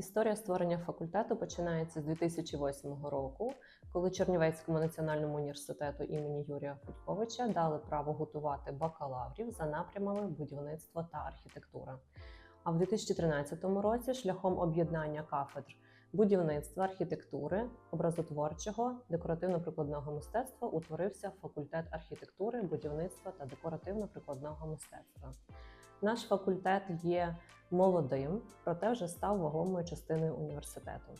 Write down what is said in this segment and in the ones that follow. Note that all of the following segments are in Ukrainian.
Історія створення факультету починається з 2008 року, коли Чернівецькому національному університету імені Юрія Федьковича дали право готувати бакалаврів за напрямами будівництва та архітектура. А в 2013 році шляхом об'єднання кафедр будівництва, архітектури, образотворчого, декоративно-прикладного мистецтва утворився факультет архітектури, будівництва та декоративно-прикладного мистецтва. Наш факультет є молодим, проте вже став вагомою частиною університету.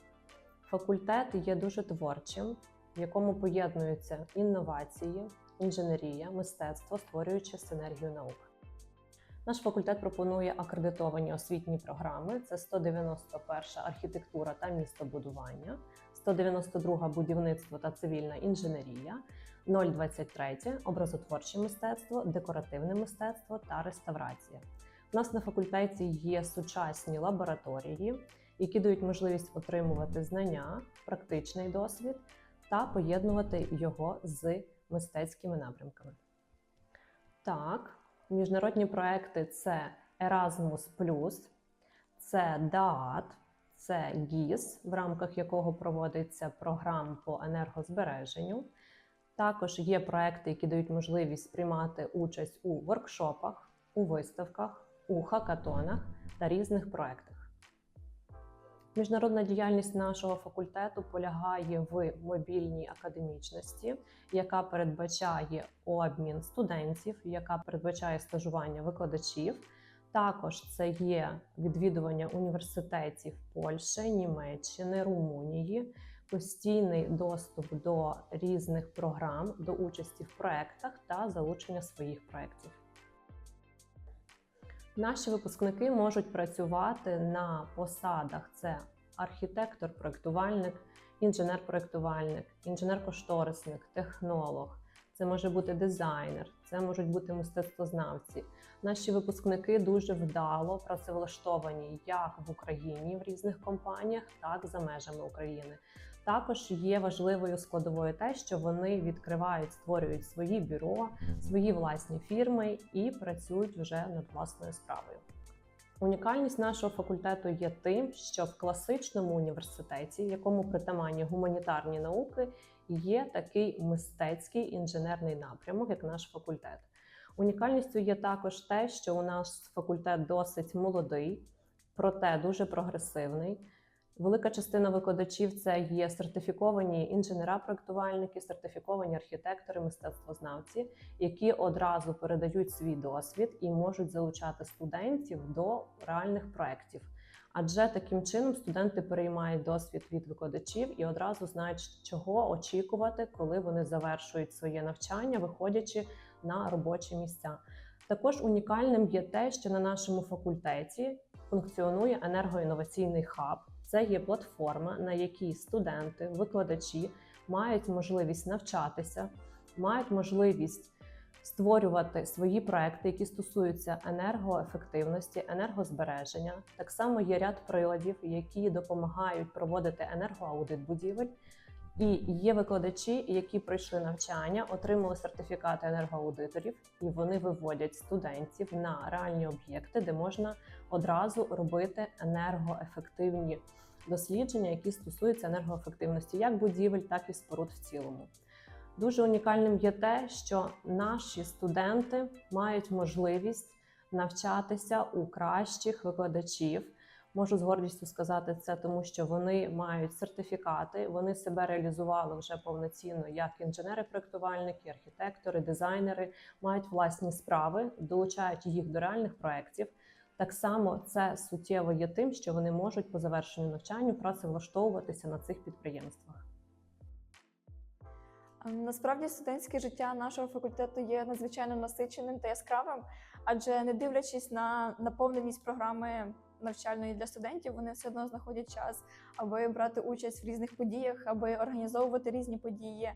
Факультет є дуже творчим, в якому поєднуються інновації, інженерія, мистецтво, створюючи синергію наук. Наш факультет пропонує акредитовані освітні програми: це 191 архітектура та містобудування, 192 будівництво та цивільна інженерія, 023 образотворче мистецтво, декоративне мистецтво та реставрація. У нас на факультеті є сучасні лабораторії, які дають можливість отримувати знання, практичний досвід та поєднувати його з мистецькими напрямками. Так, міжнародні проекти це Erasmus+, це DAAT, це ГІС, в рамках якого проводиться програм по енергозбереженню. Також є проекти, які дають можливість приймати участь у воркшопах, у виставках, у хакатонах та різних проектах. Міжнародна діяльність нашого факультету полягає в мобільній академічності, яка передбачає обмін студентів, яка передбачає стажування викладачів. Також це є відвідування університетів Польщі, Німеччини, Румунії, постійний доступ до різних програм, до участі в проектах та залучення своїх проєктів. Наші випускники можуть працювати на посадах: це архітектор, проектувальник, інженер-проектувальник, інженер-кошторисник, технолог. Це може бути дизайнер, це можуть бути мистецтвознавці. Наші випускники дуже вдало працевлаштовані як в Україні в різних компаніях, так і за межами України. Також є важливою складовою те, що вони відкривають, створюють свої бюро, свої власні фірми і працюють вже над власною справою. Унікальність нашого факультету є тим, що в класичному університеті, якому притаманні гуманітарні науки, є такий мистецький інженерний напрямок, як наш факультет. Унікальністю є також те, що у нас факультет досить молодий, проте дуже прогресивний. Велика частина викладачів це є сертифіковані інженера-проектувальники, сертифіковані архітектори, мистецтвознавці, які одразу передають свій досвід і можуть залучати студентів до реальних проєктів. Адже таким чином студенти переймають досвід від викладачів і одразу знають, чого очікувати, коли вони завершують своє навчання, виходячи на робочі місця. Також унікальним є те, що на нашому факультеті функціонує енергоінноваційний хаб. Це є платформа, на якій студенти, викладачі мають можливість навчатися, мають можливість створювати свої проекти, які стосуються енергоефективності, енергозбереження. Так само є ряд приладів, які допомагають проводити енергоаудит будівель. І є викладачі, які пройшли навчання, отримали сертифікати енергоаудиторів, і вони виводять студентів на реальні об'єкти, де можна одразу робити енергоефективні дослідження, які стосуються енергоефективності як будівель, так і споруд в цілому. Дуже унікальним є те, що наші студенти мають можливість навчатися у кращих викладачів. Можу з гордістю сказати це, тому що вони мають сертифікати, вони себе реалізували вже повноцінно як інженери-проектувальники, архітектори, дизайнери, мають власні справи, долучають їх до реальних проєктів. Так само це суттєво є тим, що вони можуть по завершенню навчанню працевлаштовуватися на цих підприємствах. Ем, Насправді студентське життя нашого факультету є надзвичайно насиченим та яскравим, адже не дивлячись на наповненість програми навчальної для студентів, вони все одно знаходять час, аби брати участь в різних подіях, аби організовувати різні події,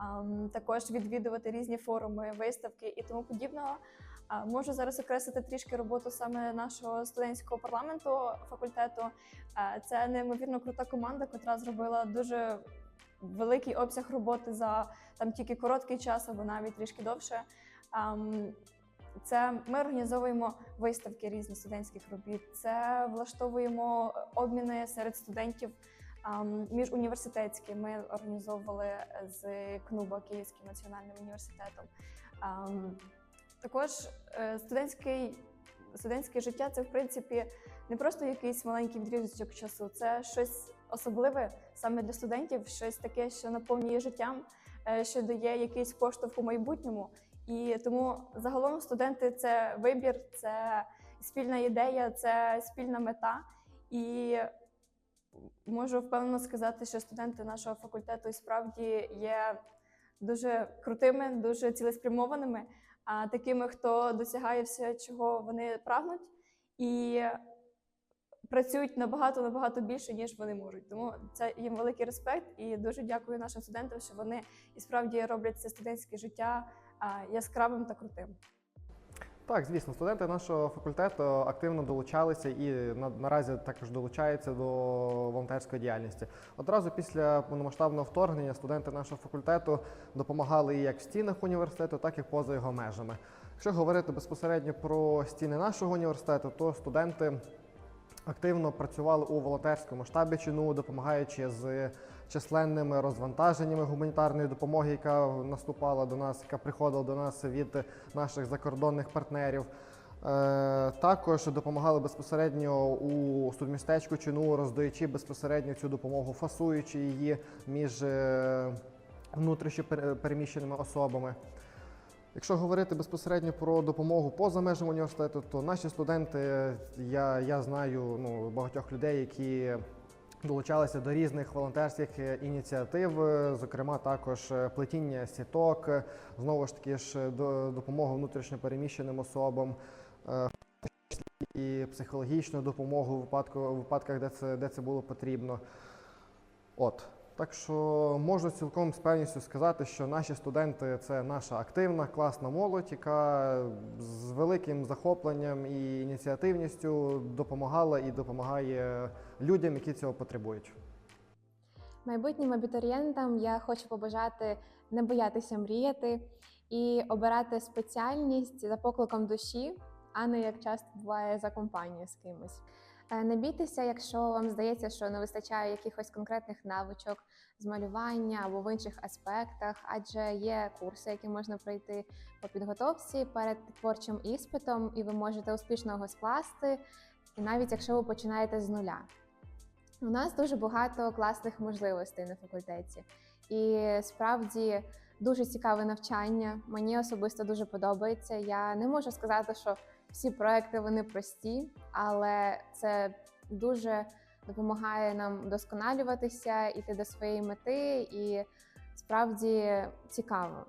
ем, також відвідувати різні форуми, виставки і тому подібного. Можу зараз окреслити трішки роботу саме нашого студентського парламенту факультету. Е, Це неймовірно крута команда, яка зробила дуже великий обсяг роботи за там тільки короткий час або навіть трішки довше. Це ми організовуємо виставки різних студентських робіт. Це влаштовуємо обміни серед студентів ам, міжуніверситетські. Ми організовували з КНУБА Київським національним університетом. Також е, студентський, студентське життя це в принципі не просто якийсь маленький відрізочок часу, це щось особливе саме для студентів, щось таке, що наповнює життям, е, що дає якийсь поштовх у майбутньому. І тому загалом студенти це вибір, це спільна ідея, це спільна мета. І можу впевнено сказати, що студенти нашого факультету і справді є дуже крутими, дуже цілеспрямованими, а такими, хто досягає все, чого вони прагнуть, і працюють набагато набагато більше, ніж вони можуть. Тому це їм великий респект і дуже дякую нашим студентам, що вони і справді роблять це студентське життя яскравим та крутим. Так, звісно, студенти нашого факультету активно долучалися і на, наразі також долучаються до волонтерської діяльності. Одразу після повномасштабного вторгнення студенти нашого факультету допомагали як в стінах університету, так і поза його межами. Якщо говорити безпосередньо про стіни нашого університету, то студенти активно працювали у волонтерському штабі ЧНУ, допомагаючи з численними розвантаженнями гуманітарної допомоги, яка наступала до нас, яка приходила до нас від наших закордонних партнерів. Е, Також допомагали безпосередньо у судмістечку ЧНУ, роздаючи безпосередньо цю допомогу, фасуючи її між е, внутрішньо переміщеними особами. Якщо говорити безпосередньо про допомогу поза межами університету, то наші студенти, я, я знаю ну, багатьох людей, які долучалися до різних волонтерських е, ініціатив, е, зокрема також е, плетіння сіток, знову ж таки ж до допомога внутрішньо переміщеним особам. І психологічну допомогу в випадку в випадках, де це, де це було потрібно. От. Так що можу цілком з певністю сказати, що наші студенти це наша активна, класна молодь, яка з великим захопленням і ініціативністю допомагала і допомагає людям, які цього потребують. Майбутнім абітурієнтам я хочу побажати не боятися мріяти і обирати спеціальність за покликом душі, а не як часто буває за компанією з кимось. Е, Не бійтеся, якщо вам здається, що не вистачає якихось конкретних навичок з малювання або в інших аспектах, адже є курси, які можна пройти по підготовці перед творчим іспитом, і ви можете успішно його скласти, навіть якщо ви починаєте з нуля. У нас дуже багато класних можливостей на факультеті, і справді дуже цікаве навчання. Мені особисто дуже подобається. Я не можу сказати, що всі проекти вони прості, але це дуже допомагає нам вдосконалюватися, іти до своєї мети, і справді цікаво.